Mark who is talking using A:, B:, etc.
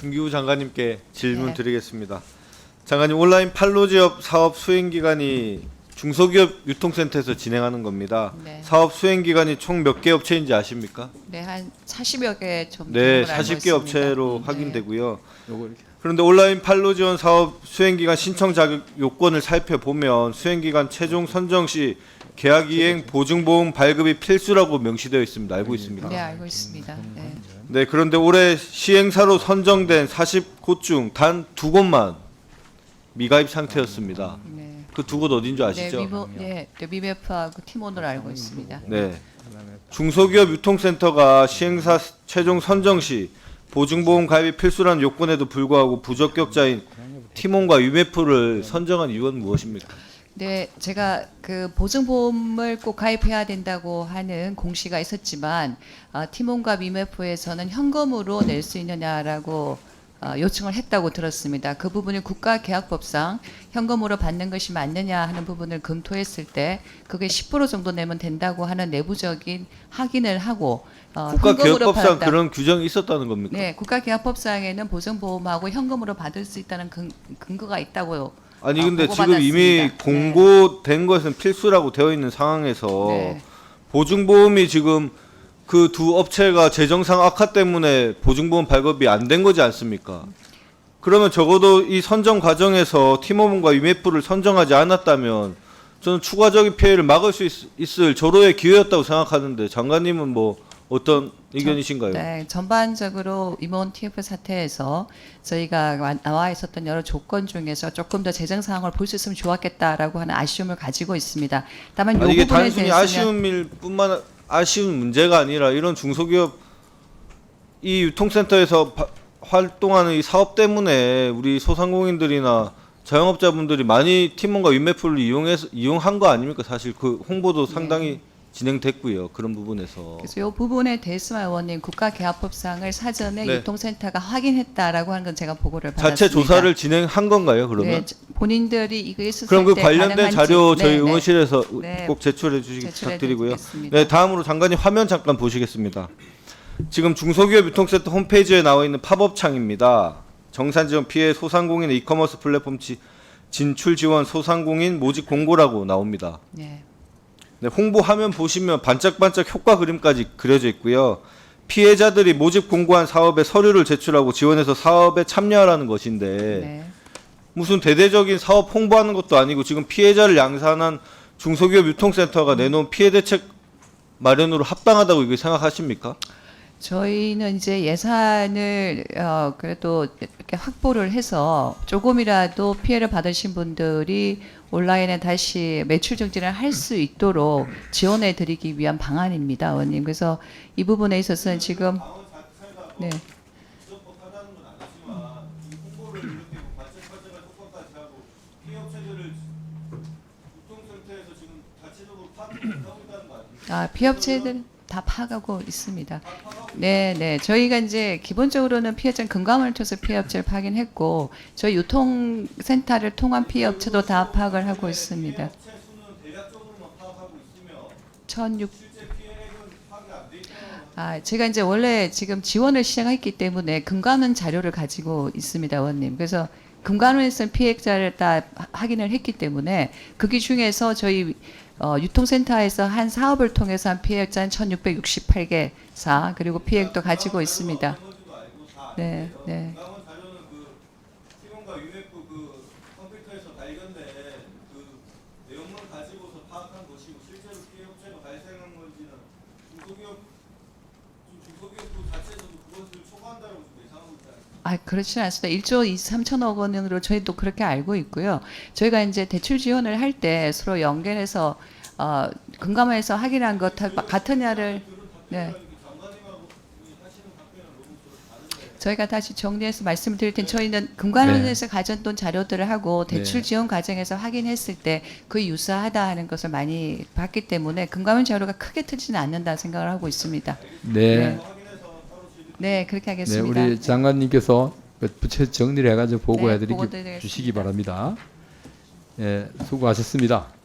A: 중기부 장관님께 질문
B: 네.
A: 드리겠습니다. 장관님 온라인 판로지업 사업 수행 기간이 중소기업 유통센터에서 진행하는 겁니다.
B: 네.
A: 사업 수행 기간이 총 몇 개 업체인지 아십니까?
B: 네, 한 40여 개 정도
A: 네,
B: 되는 걸로 알고
A: 40개
B: 있습니다.
A: 업체로
B: 네.
A: 확인되고요. 그런데 온라인 판로 지원 사업 수행 기간 신청 자격 요건을 살펴보면 수행 기간 최종 선정 시 계약 이행 보증 보험 발급이 필수라고 명시되어 있습니다. 알고 있습니까?
B: 네, 알고 있습니다. 네.
A: 네, 그런데 올해 시행사로 선정된 40곳 중 단 두 곳만 미가입 상태였습니다.
B: 네.
A: 그 두 곳 어딘 줄
B: 네,
A: 아시죠?
B: 미모, 네, 네, 미베프하고 티몬으로 알고 있습니다.
A: 네. 중소기업 유통센터가 시행사 최종 선정 시 보증보험 가입이 필수라는 요건에도 불구하고 부적격자인 티몬과 유메프를 선정한 이유는 무엇입니까?
B: 네, 제가 그 보증보험을 꼭 가입해야 된다고 하는 공시가 있었지만 어, 티몬과 미메프에서는 현금으로 낼 수 있느냐라고 어, 요청을 했다고 들었습니다. 그 부분을 국가계약법상 현금으로 받는 것이 맞느냐 하는 부분을 검토했을 때 그게 10% 정도 내면 된다고 하는 내부적인 확인을 하고 어, 현금으로
A: 국가기업법상
B: 받았다.
A: 그런 규정이 있었다는 겁니까?
B: 네, 국가계약법상에는 보증보험하고 현금으로 받을 수 있다는 근, 근거가 있다고
A: 아니
B: 아,
A: 근데 지금
B: 보고받았습니다.
A: 이미
B: 네.
A: 공고된 것은 필수라고 되어 있는 상황에서
B: 네.
A: 보증보험이 지금 그 두 업체가 재정상 악화 때문에 보증보험 발급이 안 된 거지 않습니까? 그러면 적어도 이 선정 과정에서 티모본과 유메프를 선정하지 않았다면 저는 추가적인 피해를 막을 수 있, 을 절호의 기회였다고 생각하는데 장관님은 뭐 어떤 의견이신가요?
B: 네, 전반적으로 임원 TF 사태에서 저희가 와- 나와 있었던 여러 조건 중에서 조금 더 재정 상황을 볼 수 있으면 좋았겠다라고 하는 아쉬움을 가지고 있습니다. 다만 이
A: 아니 이게
B: 부분에
A: 단순히
B: 대해서는
A: 아쉬움일 뿐만 아쉬운 문제가 아니라 이런 중소기업 이 유통센터에서 바- 활동하는 이 사업 때문에 우리 소상공인들이나 자영업자분들이 많이 팀원과 윈매프를 이용해서 이용한 거 아닙니까? 사실 그 홍보도 상당히 진행됐고요. 그런 부분에서
B: 그래서 이 부분에 대해서만 의원님 국가계약법상을 사전에
A: 네.
B: 유통센터가 확인했다라고 하는 건 제가 보고를 받았습니다.
A: 자체 조사를 진행한 건가요? 그러면
B: 네, 저- 본인들이 이거 있었을
A: 그럼 그
B: 때
A: 관련된
B: 가능한지-
A: 자료 저희
B: 네, 네.
A: 의원실에서
B: 네.
A: 꼭 제출해 주시기
B: 제출해
A: 부탁드리고요.
B: 드리겠습니다.
A: 네, 다음으로 장관님 화면 잠깐 보시겠습니다. 지금 중소기업 유통센터 홈페이지에 나와 있는 팝업 창입니다. 정산 지원 피해 소상공인 이커머스 플랫폼 지, 진출 지원 소상공인 모집 공고라고 나옵니다.
B: 네.
A: 네, 홍보 화면 보시면 반짝반짝 효과 그림까지 그려져 있고요. 피해자들이 모집 공고한 사업에 서류를 제출하고 지원해서 사업에 참여하라는 것인데
B: 네.
A: 무슨 대대적인 사업 홍보하는 것도 아니고 지금 피해자를 양산한 중소기업 유통센터가 내놓은 피해 대책 마련으로 합당하다고 이거 생각하십니까?
B: 저희는 이제 예산을 어 그래도 이렇게 확보를 해서 조금이라도 피해를 받으신 분들이 온라인에 다시 매출 정지를 할 수 있도록 지원해 드리기 위한 방안입니다, 의원님. 그래서 이 부분에 있어서는 지금 네. 아, 피업체들 다 파악하고 있습니다. 네, 네. 저희가 이제 기본적으로는 피해자 금감원을 통해서 피해 업체를 파악했고 저희 유통센터를 통한 피해 업체도 다 파악을 하고 있습니다. 1600 아, 제가 이제 원래 지금 지원을 시작했기 때문에 금감원 자료를 가지고 있습니다, 의원님. 그래서 금감원에서는 피해자를 다 하- 확인을 했기 때문에 거기 중에서 저희 어, 유통센터에서 한 사업을 통해서 한 피해자는 1,668개 사 그리고 피해액도 가지고 있습니다. 네, 네. 아, 그렇지는 않습니다. 1조 2, 3천억 원으로 저희도 그렇게 알고 있고요. 저희가 이제 대출 지원을 할 때 서로 연결해서 어, 금감원에서 확인한 것 같으냐를 네. 저희가 다시 정리해서 말씀드릴 텐데 저희는 금감원에서 가졌던 자료들을 하고 대출
C: 네.
B: 지원 과정에서 확인했을 때 그 유사하다 하는 것을 많이 봤기 때문에 금감원 자료가 크게 틀지는 않는다 생각을 하고 있습니다.
C: 네.
B: 네. 네, 그렇게
C: 네,
B: 하겠습니다.
C: 우리 장관님께서 그 부채 정리를 해가지고 보고해
B: 네,
C: 드리기. 주시기 바랍니다. 예, 수고하셨습니다.